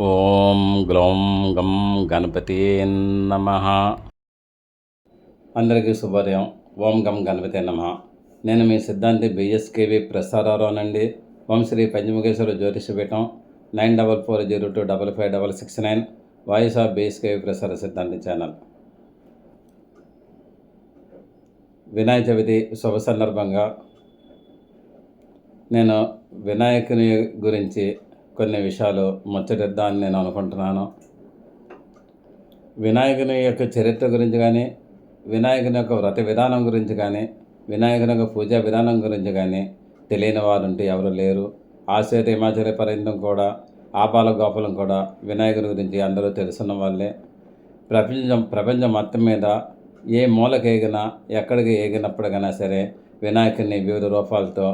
ఓం గ్లౌం గం గణపతి నమ. అందరికీ శుభోదయం. ఓం గం గణపతి నమ. నేను మీ సిద్ధాంతి బిఎస్కేవి ప్రసారావునండి ఓం Shri Panchamukheshwara Jyotishapeetham nine double four zero two double five double six nine voice of BSKV ప్రసార సిద్ధాంతి ఛానల్. వినాయక చవితి శుభ సందర్భంగా నేను వినాయకుని గురించి కొన్ని విషయాలు ముచ్చటిద్దామని నేను అనుకుంటున్నాను. వినాయకుని యొక్క చరిత్ర గురించి కానీ వినాయకుని యొక్క వ్రత విధానం గురించి కానీ వినాయకుని యొక్క పూజా విధానం గురించి కానీ తెలియని వారు ఉంటే ఎవరు లేరు. ఆశ్చర్య హిమాచల పర్యంతం కూడా ఆపాల గోపాలం కూడా వినాయకుని గురించి అందరూ తెలుసున్న వాళ్ళే. ప్రపంచం ప్రపంచం మొత్తం మీద ఏ మూలకి ఏగినా ఎక్కడికి ఎగినప్పటికైనా సరే వినాయకుని వివిధ రూపాలతో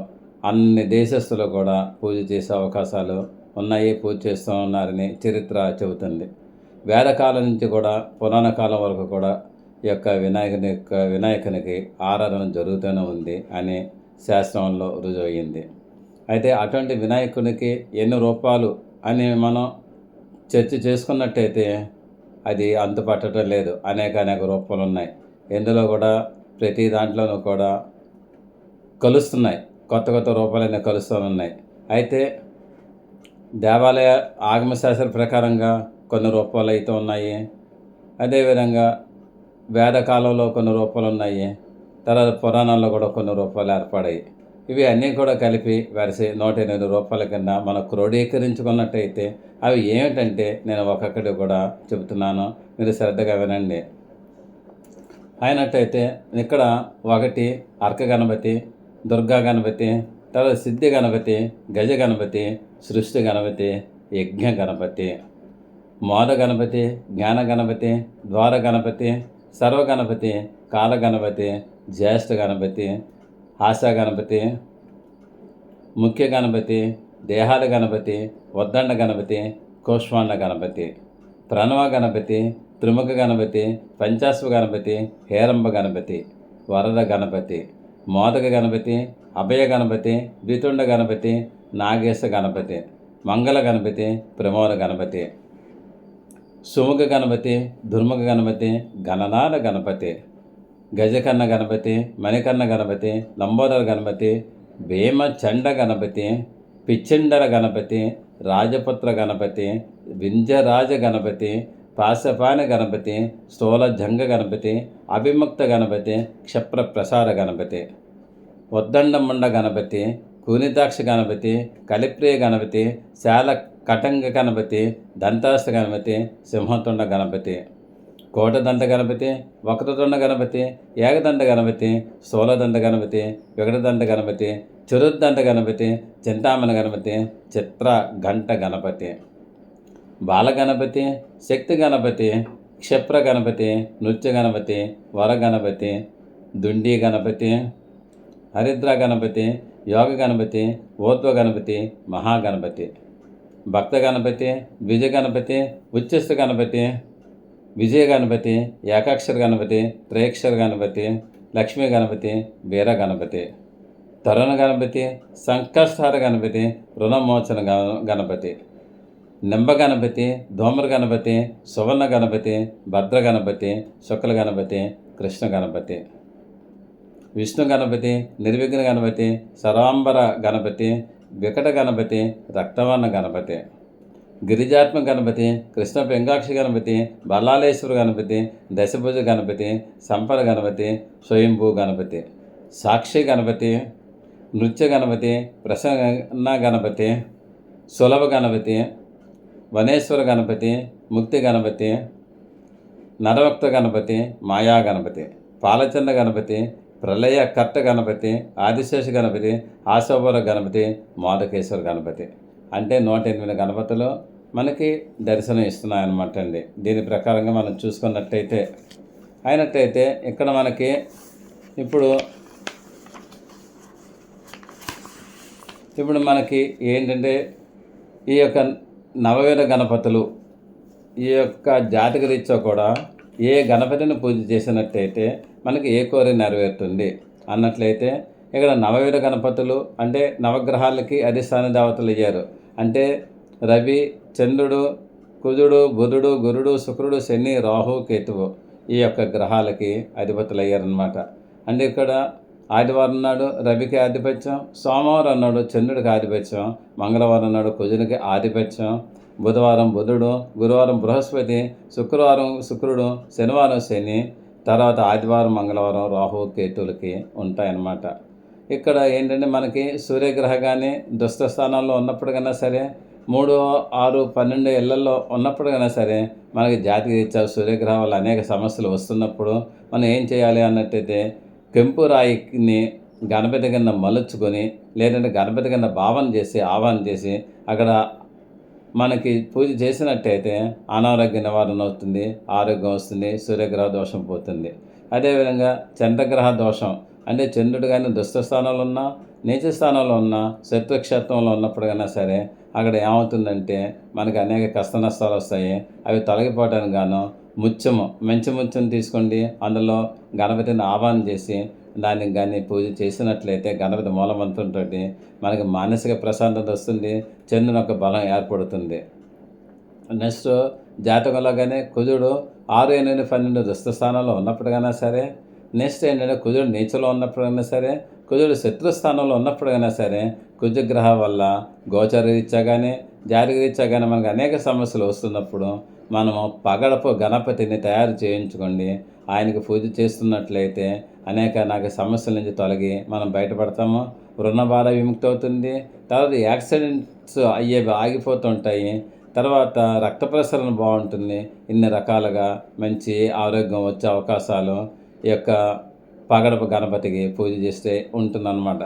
అన్ని దేశస్తులు కూడా పూజ చేసే అవకాశాలు ఉన్నాయి పూజ చేస్తూ ఉన్నారని చరిత్ర చెబుతుంది. వేదకాలం నుంచి కూడా పురాణ కాలం వరకు కూడా ఈ యొక్క వినాయకుని యొక్క వినాయకునికి ఆరాధన జరుగుతూనే ఉంది అని శాస్త్రంలో రుజువయ్యింది. అయితే అటువంటి వినాయకునికి ఎన్ని రూపాలు అని మనం చర్చ చేసుకున్నట్టయితే అది అంతుపట్టడం లేదు. అనేక అనేక రూపాలు ఉన్నాయి. ఇందులో కూడా ప్రతి దాంట్లోనూ కూడా కలుస్తున్నాయి. కొత్త కొత్త రూపాలన్నీ కలుస్తూ ఉన్నాయి. అయితే దేవాలయ ఆగమశాస్త్ర ప్రకారంగా కొన్ని రూపాలు అయితే ఉన్నాయి. అదేవిధంగా వేదకాలంలో కొన్ని రూపాలు ఉన్నాయి. తర్వాత పురాణాల్లో కూడా కొన్ని రూపాలు ఏర్పడాయి. ఇవి అన్నీ కూడా కలిపి వరిసే నూట ఎనిమిది రూపాయల కింద మనం క్రోడీకరించుకున్నట్టయితే అవి ఏమిటంటే నేను ఒక్కొక్కటి కూడా చెబుతున్నాను. మీరు శ్రద్ధగా వినండి. అయినట్టయితే ఇక్కడ ఒకటి అర్క గణపతి దుర్గా గణపతి తర్వాత సిద్ధి గణపతి గజ గణపతి సృష్టి గణపతి యజ్ఞ గణపతి. మోద గణపతి జ్ఞాన గణపతి ద్వార గణపతి సర్వ గణపతి కాల గణపతి జ్యేష్ఠ గణపతి ఆశా గణపతి ముఖ్య గణపతి దేహాల గణపతి ఉద్దండ గణపతి కోష్మాండ గణపతి. ప్రణవ గణపతి త్రిముఖ గణపతి పంచాశ్వ గణపతి హేరంబ గణపతి వరద గణపతి. మోదక గణపతి అభయ గణపతి ద్వితుండ గణపతి నాగేశ గణపతి మంగళ గణపతి ప్రమోద గణపతి సుముఖ గణపతి దుర్ముఖ గణపతి గణనాథ గణపతి గజకన్న గణపతి మణికన్న గణపతి లంబోదర గణపతి భీమచండ గణపతి పిచ్చిండర గణపతి రాజపుత్ర గణపతి వింజరాజ గణపతి పాశపాన గణపతి స్థూల జంగ గణపతి అభిముక్త గణపతి క్షప్ర ప్రసార గణపతి. ఉద్దండముండ గణపతి కూనితాక్ష గణపతి కలిప్రియ గణపతి శాల కటంగ గణపతి దంతాస్త గణపతి సింహతుండ గణపతి కోటదండ గణపతి వక్రతుండ గణపతి ఏకదండ గణపతి స్థూలదండ గణపతి వికటదండ గణపతి చురుద్దండ గణపతి చింతామణ గణపతి చిత్ర ఘంట గణపతి బాలగణపతి శక్తి గణపతి క్షిప్ర గణపతి నృత్య గణపతి వర గణపతి దుండి గణపతి హరిద్ర గణపతి యోగ గణపతి ఊర్ధ్వ గణపతి మహాగణపతి భక్త గణపతి ద్విజ గణపతి ఉచ్చస్థ గణపతి విజయ గణపతి ఏకాక్షర గణపతి త్రయక్షర గణపతి లక్ష్మీ గణపతి వీర గణపతి. తరుణ గణపతి సంకష్టహార గణపతి రుణమోచన గణ- గణపతి. నింబ గణపతి దోమర గణపతి సువర్ణ గణపతి భద్ర గణపతి శుక్ల గణపతి కృష్ణ గణపతి. విష్ణు గణపతి నిర్విఘ్న గణపతి సర్వాంబర గణపతి వికట గణపతి రక్తవర్ణ గణపతి. గిరిజాత్మ గణపతి కృష్ణ పెంగాక్షి గణపతి బల్లాలేశ్వర గణపతి దశభుజ గణపతి సంపద గణపతి స్వయంభూ గణపతి. సాక్షి గణపతి నృత్య గణపతి ప్రసన్న గణపతి సులభ గణపతి వనేశ్వర గణపతి ముక్తి గణపతి నరవక్త గణపతి మాయా గణపతి. పాలచంద గణపతి ప్రళయ కర్త గణపతి ఆదిశేష గణపతి ఆశోభర గణపతి మోదకేశ్వర గణపతి. అంటే నూట ఎనిమిది గణపతులు మనకి దర్శనం ఇస్తున్నాయన్నమాట అండి. దీని ప్రకారంగా మనం చూసుకున్నట్టయితే అయినట్టయితే ఇక్కడ మనకి ఇప్పుడు ఇప్పుడు మనకి ఏంటంటే ఈ యొక్క నవవిధ గణపతులు ఈ యొక్క జాతక రీత్యా కూడా ఏ గణపతిని పూజ చేసినట్టయితే మనకి ఏ కోరిక నెరవేరుతుంది? అన్నట్లయితే ఇక్కడ నవవిధ గణపతులు అంటే నవగ్రహాలకి అధిష్టాన దేవతలు అయ్యారు. అంటే రవి చంద్రుడు కుజుడు బుధుడు గురుడు శుక్రుడు శని రాహు కేతువు ఈ యొక్క గ్రహాలకి అధిపతులు అయ్యారనమాట అంటే ఇక్కడ ఆదివారం నాడు రవికి ఆధిపత్యం సోమవారం నాడు చంద్రుడికి ఆధిపత్యం మంగళవారం నాడు కుజునికి ఆధిపత్యం బుధవారం బుధుడు గురువారం బృహస్పతి శుక్రవారం శుక్రుడు శనివారం శని తర్వాత ఆదివారం మంగళవారం రాహు కేతులకి ఉంటాయన్నమాట. ఇక్కడ ఏంటంటే మనకి సూర్యగ్రహ కానీ దుష్ట స్థానాల్లో ఉన్నప్పుడు కన్నా సరే మూడు ఆరు పన్నెండు ఇళ్ళలో ఉన్నప్పుడు సరే మనకి జాతికి రీత్యా సూర్యగ్రహం వల్ల అనేక సమస్యలు వస్తున్నప్పుడు మనం ఏం చేయాలి అన్నట్టయితే కెంపు రాయిని గణపతి కింద మలుచుకొని లేదంటే గణపతి కింద భావన చేసి ఆహ్వానం చేసి అక్కడ మనకి పూజ చేసినట్టయితే అనారోగ్య నివారణ అవుతుంది ఆరోగ్యం వస్తుంది సూర్యగ్రహ దోషం పోతుంది. అదేవిధంగా చంద్రగ్రహ దోషం అంటే చంద్రుడు కానీ దుస్థ స్థానంలో ఉన్నా నీచ స్థానంలో ఉన్నా శత్రుక్షేత్రంలో ఉన్నప్పుడు కన్నా సరే అక్కడ ఏమవుతుందంటే మనకి అనేక కష్ట నష్టాలు వస్తాయి. అవి తొలగిపోవడానికి గాను ముత్యము మంచి ముత్యం తీసుకోండి. అందులో గణపతిని ఆహ్వానం చేసి దానికి కానీ పూజ చేసినట్లయితే గణపతి మూలమంత్రంతో మనకి మానసిక ప్రశాంతత వస్తుంది చంద్రుని యొక్క బలం ఏర్పడుతుంది. నెక్స్ట్ జాతకంలో కానీ కుజుడు ఆరు ఎనిమిది పన్నెండు దుస్థ స్థానంలో ఉన్నప్పటికైనా సరే నెక్స్ట్ ఏంటంటే కుజుడు నీచలో ఉన్నప్పుడైనా సరే కుజుడు శత్రు స్థానంలో ఉన్నప్పుడైనా సరే కుజగ్రహం వల్ల గోచర రీత్యా కానీ జాతకరీత్యా కానీ మనకు అనేక సమస్యలు వస్తున్నప్పుడు మనము పగడపు గణపతిని తయారు చేయించుకోండి. ఆయనకు పూజ చేస్తున్నట్లయితే అనేక నాకు సమస్యల నుంచి తొలగి మనం బయటపడతాము. రుణభార విముక్తి అవుతుంది తర్వాత యాక్సిడెంట్స్ అయ్యేవి ఆగిపోతుంటాయి. తర్వాత రక్త ప్రసరణ బాగుంటుంది. ఇన్ని రకాలుగా మంచి ఆరోగ్యం వచ్చే అవకాశాలు ఈ యొక్క పగడపు గణపతికి పూజ చేస్తే ఉంటుందన్నమాట.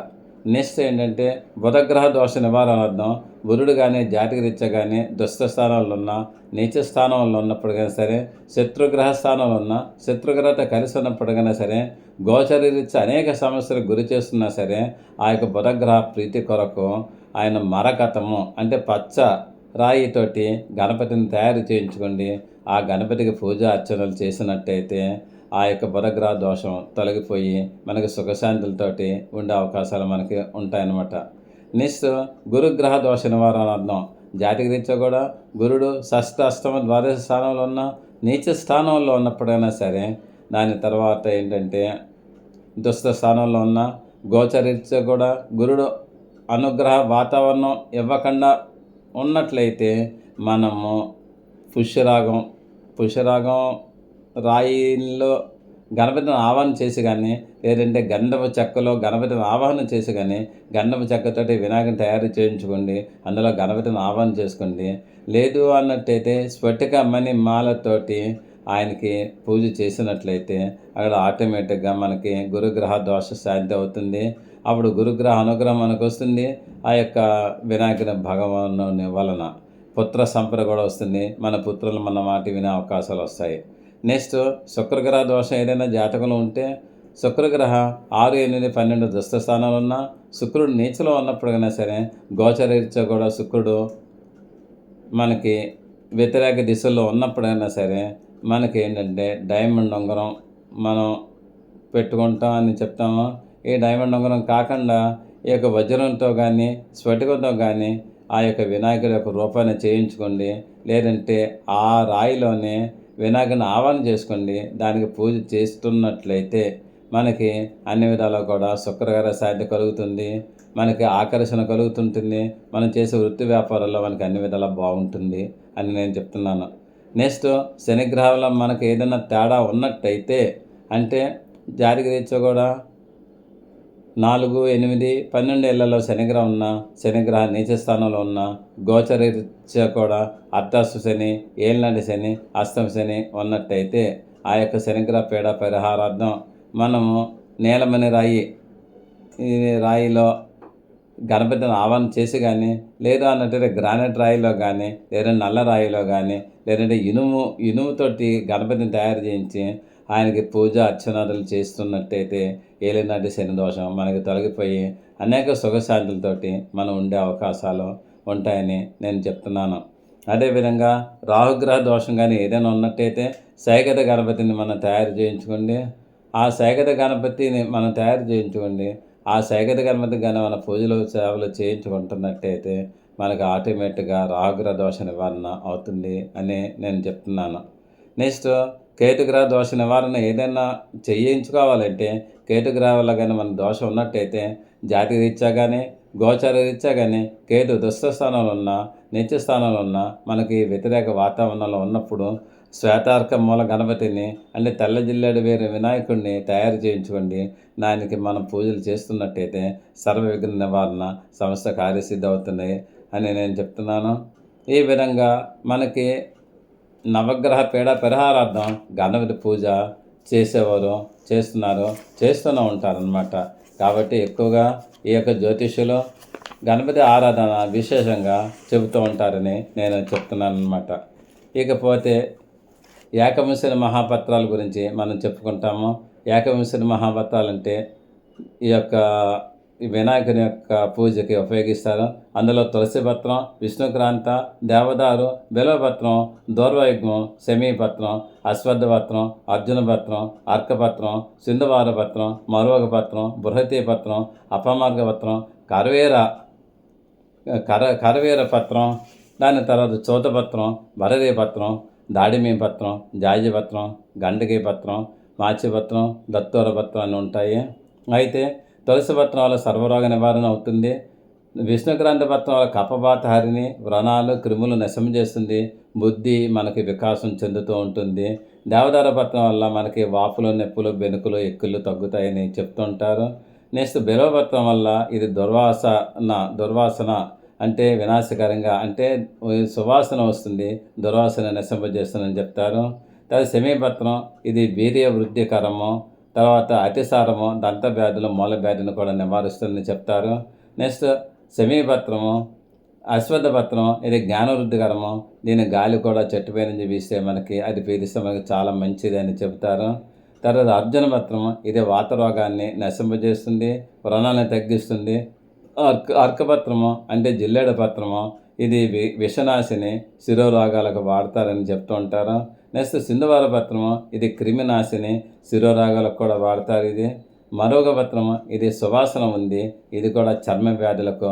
నెక్స్ట్ ఏంటంటే బుధగ్రహ దోష నివారణార్థం బుధుడు కానీ జాతకరీత్యా కానీ దుస్థ స్థానంలో ఉన్న నీచ స్థానంలో ఉన్నప్పుడు కానీ సరే శత్రుగ్రహ స్థానంలో ఉన్న శత్రుగ్రహత కలిసి ఉన్నప్పుడు కానీ సరే గోచరరీత్యా అనేక సమస్యలకు గురి చేస్తున్నా సరే ఆ యొక్క బుధగ్రహ ప్రీతి కొరకు ఆయన మరకతము అంటే పచ్చ రాయితోటి గణపతిని తయారు చేయించుకోండి. ఆ గణపతికి పూజ అర్చనలు చేసినట్టయితే ఆ యొక్క బుధగ్రహ దోషం తొలగిపోయి మనకి సుఖశాంతులతోటి ఉండే అవకాశాలు మనకి ఉంటాయన్నమాట. నెక్స్ట్ గురుగ్రహ దోష నివారణ అర్థం. జాతి రీత్యా కూడా గురుడు షష్ఠ అష్టమ ద్వాదశ స్థానంలో ఉన్న నీచ స్థానంలో ఉన్నప్పుడైనా సరే దాని తర్వాత ఏంటంటే దుష్ట స్థానంలో ఉన్న గోచరీత్యా కూడా గురుడు అనుగ్రహ వాతావరణం ఇవ్వకుండా ఉన్నట్లయితే మనము పుష్యరాగం పుష్యరాగం రాయిలో గణపతిని ఆవాహన చేసి కానీ లేదంటే గంధపు చెక్కలో గణపతిని ఆవాహన చేసి కానీ గంధపు చెక్కతోటి వినాయకుని తయారు చేయించుకోండి అందులో గణపతిని ఆవాహన చేసుకోండి. లేదు అన్నట్టయితే స్ఫటిక మణి మాలతోటి ఆయనకి పూజ చేసినట్లయితే అక్కడ ఆటోమేటిక్గా మనకి గురుగ్రహ దోష శాంతి అవుతుంది. అప్పుడు గురుగ్రహ అనుగ్రహం మనకు వస్తుంది. ఆ యొక్క వినాయకుని భగవాను వలన పుత్ర సంపద కూడా వస్తుంది. మన పుత్రులు మన మాట వినే అవకాశాలు వస్తాయి. నెక్స్ట్ శుక్రగ్రహ దోషం ఏదైనా జాతకంలో ఉంటే శుక్రగ్రహ ఆరు ఎనిమిది పన్నెండు దుస్థ స్థానాలు ఉన్న శుక్రుడు నీచలో ఉన్నప్పుడైనా సరే గోచరీత్యా కూడా శుక్రుడు మనకి వ్యతిరేక దిశల్లో ఉన్నప్పుడైనా సరే మనకి ఏంటంటే డైమండ్ ఉంగరం మనం పెట్టుకుంటాం అని చెప్తాము. ఈ డైమండ్ ఉంగరం కాకుండా ఈ యొక్క వజ్రంతో కానీ స్ఫటికంతో కానీ ఆ యొక్క వినాయకుడి యొక్క రూపాన్ని చేయించుకోండి. లేదంటే ఆ రాయిలోనే వినాయకుని ఆవాహన చేసుకోండి. దానికి పూజ చేస్తున్నట్లయితే మనకి అన్ని విధాలా కూడా శుక్రగార సాధ్య కలుగుతుంది. మనకి ఆకర్షణ కలుగుతుంటుంది. మనం చేసే వృత్తి వ్యాపారాల్లో మనకి అన్ని విధాలా బాగుంటుంది అని నేను చెప్తున్నాను. నెక్స్ట్ శనిగ్రహంలో మనకి ఏదైనా తేడా ఉన్నట్టయితే అంటే జాతికి రీత్యా కూడా నాలుగు ఎనిమిది పన్నెండు ఏళ్ళలో శనిగ్రహం ఉన్న శనిగ్రహ నీచ స్థానంలో ఉన్న గోచరీత్యా కూడా అర్ధాసు శని ఏళ్ళనాటి శని అస్తం శని ఉన్నట్టయితే ఆ యొక్క శనిగ్రహ పీడ పరిహారార్థం మనము నీలమణి రాయి రాయిలో గణపతిని ఆహ్వానం చేసి కానీ లేదు అన్నట్టు గ్రానైట్ రాయిలో కానీ లేదా నల్ల రాయిలో కానీ లేదంటే ఇనుము ఇనుముతోటి గణపతిని తయారు చేయించి ఆయనకి పూజ అర్చనాదులు చేస్తున్నట్టయితే ఏలినాటి శని దోషం మనకి తొలగిపోయి అనేక సుఖశాంతులతోటి మనం ఉండే అవకాశాలు ఉంటాయని నేను చెప్తున్నాను. అదేవిధంగా రాహుగ్రహ దోషం కానీ ఏదైనా ఉన్నట్టయితే సైగత గణపతిని మనం తయారు చేయించుకోండి. ఆ సైగత గణపతిని మనం తయారు చేయించుకోండి. ఆ సైగత గణపతి కానీ మన పూజలు సేవలు చేయించుకుంటున్నట్టయితే మనకు ఆటోమేటిక్గా రాహుగ్రహ దోష నివారణ అవుతుంది అని నేను చెప్తున్నాను. నెక్స్ట్ కేతుగ్రహ దోష నివారణ ఏదైనా చేయించుకోవాలంటే కేతుగ్రహ వల్ల కానీ మన దోషం ఉన్నట్టయితే జాతి రీత్యా కానీ గోచార రీత్యా కానీ కేతు దుస్థ స్థానంలో ఉన్న నిత్య స్థానంలో ఉన్న మనకి వ్యతిరేక వాతావరణంలో ఉన్నప్పుడు శ్వేతార్క మూల గణపతిని అంటే తెల్ల జిల్లాడు వేరే వినాయకుడిని తయారు చేయించుకోండి. దానికి మనం పూజలు చేస్తున్నట్టయితే సర్వ విఘ్న నివారణ సమస్త కార్యసిద్ధి అవుతున్నాయి అని నేను చెప్తున్నాను. ఈ విధంగా మనకి నవగ్రహ పీడ పరిహారార్థం గణపతి పూజ చేసేవారు చేస్తున్నారు చేస్తూనే ఉంటారనమాట కాబట్టి ఎక్కువగా ఈ యొక్క జ్యోతిష్యులు గణపతి ఆరాధన విశేషంగా చెబుతూ ఉంటారని నేను చెప్తున్నాను అనమాట ఇకపోతే ఏకవింశని మహాపత్రాల గురించి మనం చెప్పుకుంటాము. ఏకవింశని మహాపత్రాలు అంటే ఈ యొక్క వినాయకుని యొక్క పూజకి ఉపయోగిస్తారు. అందులో తులసి పత్రం విష్ణుక్రాంత దేవదారు బిలవపత్రం దూర్వయుగ్మం శమీపత్రం అశ్వద్ధపత్రం పత్రం అర్జున పత్రం అర్కపత్రం సింధువారపత్రం మరువక పత్రం బృహతి పత్రం అపమార్గ పత్రం కరవేర కర కరవీర పత్రం దాని తర్వాత చోతపత్రం భరదీ పత్రం దాడిమి పత్రం జాజి పత్రం గండకి పత్రం మాచి పత్రం దత్తూర పత్రం అని ఉంటాయి. అయితే తులసి పత్రం వల్ల సర్వరోగ నివారణ అవుతుంది. విష్ణుక్రాంతి పత్రం వల్ల కపబాత హరిని వ్రణాలు క్రిములు నశం చేస్తుంది. బుద్ధి మనకి వికాసం చెందుతూ ఉంటుంది. దేవదార పత్రం వల్ల మనకి వాపులు నొప్పులు బెనుకులు ఎక్కులు తగ్గుతాయని చెప్తుంటారు. నెక్స్ట్ బిలవపత్రం వల్ల ఇది దుర్వాసన దుర్వాసన అంటే వినాశకరంగా అంటే సువాసన వస్తుంది. దుర్వాసన నశింపజేస్తుందని చెప్తారు. తర్వాత సమీపత్రం ఇది వీర్య వృద్ధికరము తర్వాత అతిసారము దంత వ్యాధులు మూల వ్యాధిని కూడా నివారిస్తుందని చెప్తారు. నెక్స్ట్ సమీపత్రము అశ్వత్థపత్రం ఇది జ్ఞానవృద్ధికరము. దీని గాలి కూడా చెట్టుపై నుంచి వీస్తే మనకి అది పీలిస్తే మనకి చాలా మంచిది అని చెబుతారు తర్వాత అర్జున పత్రం ఇది వాత రోగాన్ని నశింపజేస్తుంది వ్రణాలను తగ్గిస్తుంది. అర్క అర్కపత్రము అంటే జిల్లేడ పత్రము ఇది వి విషనాశిని శిరోరోగాలకు వాడతారని చెప్తూ ఉంటారు నెక్స్ట్ సింధువార పత్రము ఇది క్రిమినాశిని శిరోరాగాలకు కూడా వాడతారు ఇది. మరొక పత్రము ఇది సువాసన ఉంది ఇది కూడా చర్మ వ్యాధులకు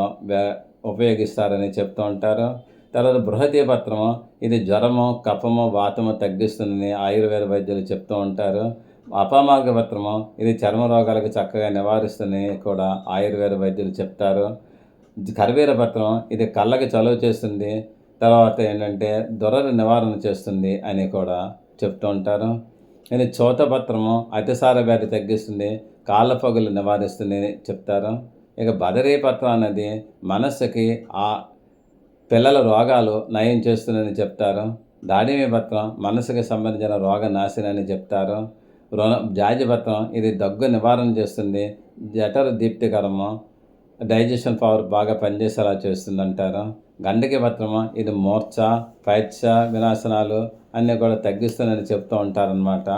ఉపయోగిస్తారని చెప్తూ ఉంటారు. తర్వాత బృహతీ పత్రము ఇది జ్వరము కఫము వాతము తగ్గిస్తుందని ఆయుర్వేద వైద్యులు చెప్తూ ఉంటారు. అపమార్గ పత్రము ఇది చర్మ రోగాలకు చక్కగా నివారిస్తుందని కూడా ఆయుర్వేద వైద్యులు చెప్తారు. కరివేర పత్రం ఇది కళ్ళకి చలువ చేస్తుంది తర్వాత ఏంటంటే దొరల నివారణ చేస్తుంది అని కూడా చెప్తూ ఉంటారు. ఇది చోతపత్రము అతిసార వ్యాధి తగ్గిస్తుంది కాళ్ళ పగులు నివారిస్తుంది అని చెప్తారు. ఇక బదరీ పత్రం అనేది మనస్సుకి ఆ పిల్లల రోగాలు నయం చేస్తుందని చెప్తారు. దాడిమి పత్రం మనసుకి సంబంధించిన రోగ నాశనని చెప్తారు. రుణ జాజి పత్రం ఇది దగ్గు నివారణ చేస్తుంది జఠర దీప్తికరము డైజెషన్ పవర్ బాగా పనిచేసేలా చేస్తుంది అంటారు గండకి పత్రము? ఇది మూర్ఛ పైత్స వినాశనాలు అన్నీ కూడా తగ్గిస్తుందని చెప్తూ ఉంటారనమాట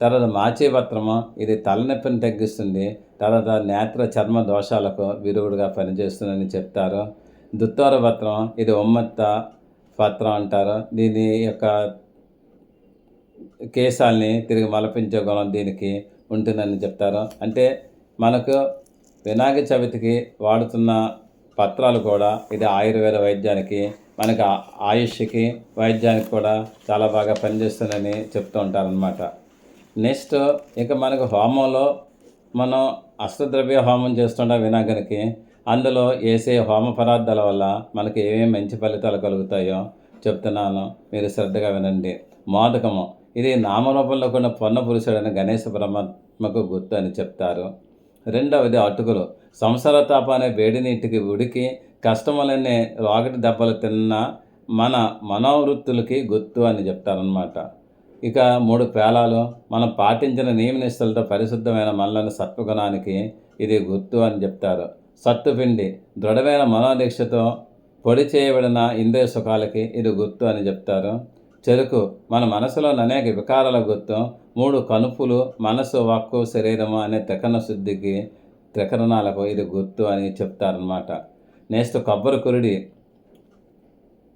తర్వాత మాచి పత్రము? ఇది తలనొప్పిని తగ్గిస్తుంది. తర్వాత నేత్ర చర్మ దోషాలకు విరుగుడుగా పనిచేస్తుందని చెప్తారు. దుత్తోర పత్రం ఇది ఉమ్మత్త పత్రం అంటారు. దీని యొక్క కేశాల్ని తిరిగి మలపించే గుణం దీనికి ఉంటుందని చెప్తారు. అంటే మనకు వినాయక చవితికి వాడుతున్న పత్రాలు కూడా ఇది ఆయుర్వేద వైద్యానికి మనకు ఆయుష్కి వైద్యానికి కూడా చాలా బాగా పనిచేస్తుందని చెప్తూ ఉంటారనమాట నెక్స్ట్ ఇక మనకు హోమంలో మనం అష్టద్రవ్య హోమం చేస్తుంటాం వినాయకునికి అందులో వేసే హోమ పదార్థాల వల్ల మనకి ఏమేమి మంచి ఫలితాలు కలుగుతాయో చెప్తున్నాను. మీరు శ్రద్ధగా వినండి. మోదకము. ఇది నామరూపంలో కూడా పొన్న పురుషుడైన గణేశ బ్రహ్మకు గుర్తు అని చెప్తారు. రెండవది అటుకులు. సంసార తాప అనే వేడి నీటికి ఉడికి కష్టములనే రాగటి దెబ్బలు తిన్న మన మనోవృత్తులకి గుర్తు అని చెప్తారనమాట ఇక మూడు పేలాలు మనం పాటించిన నియమనిష్టలతో పరిశుద్ధమైన మనలోని సత్వగుణానికి ఇది గుర్తు అని చెప్తారు. సత్తుపిండి దృఢమైన మనోదీక్షతో పొడి చేయబడిన ఇంద్రియ సుఖాలకి ఇది గుర్తు అని చెప్తారు. చెరుకు మన మనసులోని అనేక వికారాల గుర్తు మూడు కనుపులు మనసు వాక్కు శరీరము అనే తెకన శుద్ధికి త్రికరణాలకు ఇది గుర్తు అని చెప్తారనమాట నెక్స్ట్ కొబ్బరి కురుడి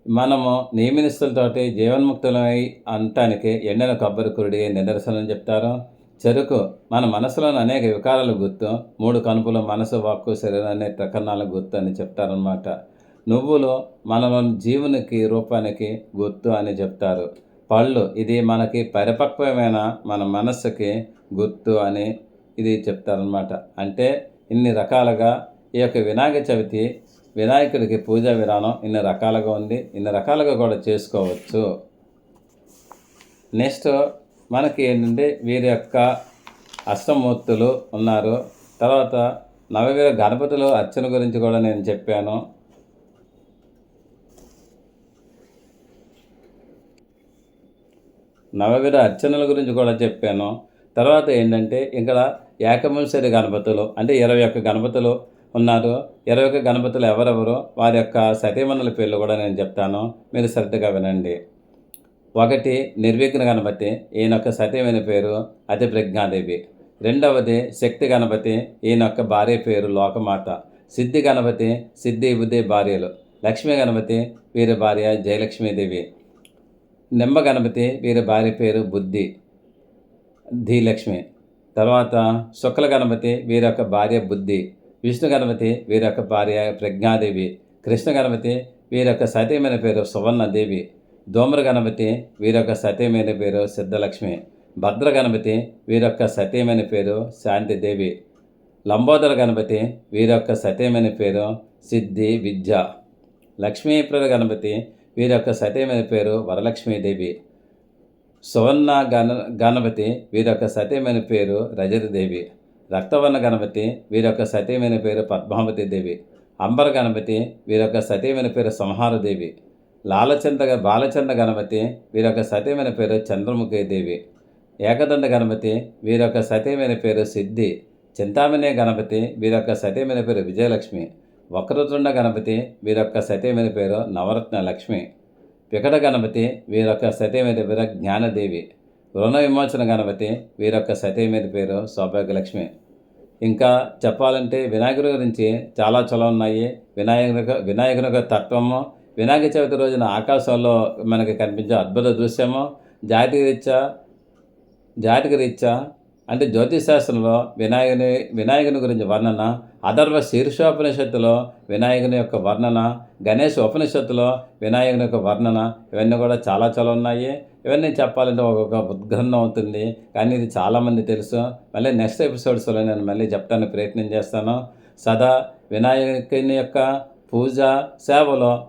మనము నియమనిస్తులతోటి జీవన్ముక్తులమై అంటానికి ఎండిన కొబ్బరి కురుడి నిదర్శనం చెప్తారు. చెరుకు మన మనసులోని అనేక వికారాలు గుర్తు మూడు కనుపులు మనసు వాక్కు శరీరం అనే త్రికరణాల గుర్తు అని చెప్తారనమాట నువ్వులు మనలోని జీవునికి రూపానికి గుర్తు అని చెప్తారు. పళ్ళు ఇది మనకి పరిపక్వమైన మన మనస్సుకి గుర్తు అని ఇది చెప్తారనమాట అంటే ఇన్ని రకాలుగా ఈ యొక్క వినాయక చవితి వినాయకుడికి పూజా విధానం ఇన్ని రకాలుగా ఉంది. ఇన్ని రకాలుగా కూడా చేసుకోవచ్చు. నెక్స్ట్ మనకి ఏంటంటే వీరి యొక్క అష్టమూర్తులు ఉన్నారు. తర్వాత నవవీర గణపతులు అర్చన గురించి కూడా నేను చెప్పాను. నవవీర అర్చనల గురించి కూడా చెప్పాను. తర్వాత ఏంటంటే ఇక్కడ ఏకవంశరి గణపతులు అంటే ఇరవై ఒక్క గణపతులు ఉన్నారు. ఇరవై ఒక్క గణపతులు ఎవరెవరు? వారి యొక్క సతీమణుల పేర్లు కూడా నేను చెప్తాను. మీరు శ్రద్ధగా వినండి. ఒకటి నిర్విఘ్న గణపతి ఈయన యొక్క సతీమైన పేరు అతి ప్రజ్ఞాదేవి. రెండవది శక్తి గణపతి ఈయన యొక్క భార్య పేరు లోకమాత. సిద్ధి గణపతి సిద్ధి బుద్ధి భార్యలు. లక్ష్మీ గణపతి వీరి భార్య జయలక్ష్మీదేవి. నిమ్మ గణపతి వీరి భార్య పేరు బుద్ధి. ధీలక్ష్మి. తర్వాత శుక్ల గణపతి వీరొక భార్య బుద్ధి విష్ణు గణపతి వీరొక భార్య ప్రజ్ఞాదేవి కృష్ణ గణపతి వీరొక సతీమైన పేరు సువర్ణదేవి దోమర గణపతి వీరొక సతీమైన పేరు సిద్ధలక్ష్మి భద్ర గణపతి వీరొక్క సతీమైన పేరు శాంతిదేవి లంబోదర గణపతి వీరొక సతీమైన పేరు సిద్ధి విద్య లక్ష్మీప్రద గణపతి వీరొక్క సతీమైన పేరు వరలక్ష్మీదేవి సువర్ణ గణ గణపతి వీరొక సతీమైన పేరు రజతదేవి రక్తవర్ణ గణపతి వీరొక సతీమైన పేరు పద్మావతి దేవి. అంబర గణపతి వీరొక సతీమైన పేరు సంహారదేవి లాలచంద బాలచంద గణపతి వీరొక సతీమైన పేరు చంద్రముఖి దేవి. ఏకదండ గణపతి వీరొక సతీమైన పేరు సిద్ధి. చింతామణి గణపతి వీరొక సతీమైన పేరు విజయలక్ష్మి. వక్రతుండ గణపతి వీరొక సతీమైన పేరు నవరత్న లక్ష్మి. వికట గణపతి వీరొక్క సతీమైన పేరు జ్ఞానదేవి. రుణ విమోచన గణపతి వీరొక్క సతీమైన పేరు సౌభాగ్యలక్ష్మి. ఇంకా చెప్పాలంటే వినాయకుడి గురించి చాలా చాలా ఉన్నాయి. వినాయకుని వినాయకుని యొక్క తత్వము వినాయక చవితి రోజున ఆకాశంలో మనకి కనిపించే అద్భుత దృశ్యము జాతిక రీత్యా జాతికి రీత్యా అంటే జ్యోతిష్ శాస్త్రంలో వినాయకుని వినాయకుని గురించి వర్ణన అధర్వ శీర్షోపనిషత్తులో వినాయకుని యొక్క వర్ణన గణేష్ ఉపనిషత్తులో వినాయకుని యొక్క వర్ణన ఇవన్నీ కూడా చాలా చాలా ఉన్నాయి. ఇవన్నీ చెప్పాలంటే ఒక్కొక్క ఉద్గ్రహం అవుతుంది. కానీ ఇది చాలామంది తెలుసు. మళ్ళీ నెక్స్ట్ ఎపిసోడ్స్లో నేను మళ్ళీ చెప్పడానికి ప్రయత్నం చేస్తాను. సదా వినాయకుని యొక్క పూజ సేవలో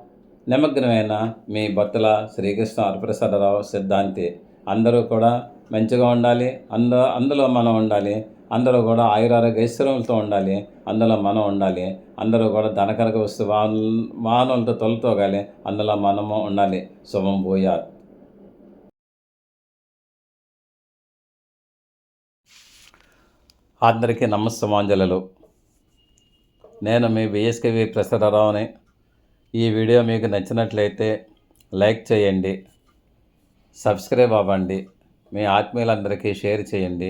నిమగ్నమైన మీ భక్తుల శ్రీకృష్ణ హరప్రసాదరావు సిద్ధాంతి. అందరూ కూడా మంచిగా ఉండాలి. అందు అందులో మనం ఉండాలి. అందరూ కూడా ఆయురారోగ్యశ్వరంతో ఉండాలి అందులో మనం ఉండాలి అందరూ కూడా ధనకరక వస్తు వాహన వాహనాలతో తొలతోగాలి అందులో మనము ఉండాలి. శుభం భూయాత్. అందరికీ నమస్తమాంజలు నేను మీ విఎస్కేవి ప్రసరరావుని ఈ వీడియో మీకు నచ్చినట్లయితే లైక్ చేయండి సబ్స్క్రైబ్ అవ్వండి మీ ఆత్మీయులందరికీ షేర్ చేయండి.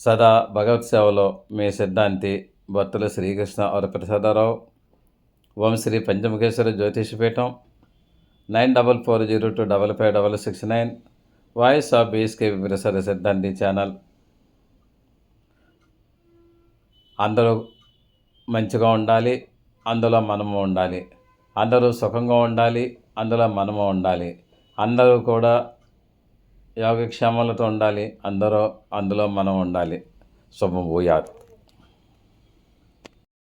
సదా భగవత్ సేవలో మీ సిద్ధాంతి భక్తుల శ్రీకృష్ణ వరప్రసాదరావు ఓం Shri Panchamukheshwara Jyotishapeetham nine double four zero two double five double six nine voice of BSK ప్రసాద సిద్ధాంతి ఛానల్. అందరూ మంచిగా ఉండాలి అందులో మనము ఉండాలి. అందరూ సుఖంగా ఉండాలి అందులో మనము ఉండాలి. అందరూ కూడా యోగక్షేమాలతో ఉండాలి. అందరూ అందులో మనం ఉండాలి. శుభం భూయాత్.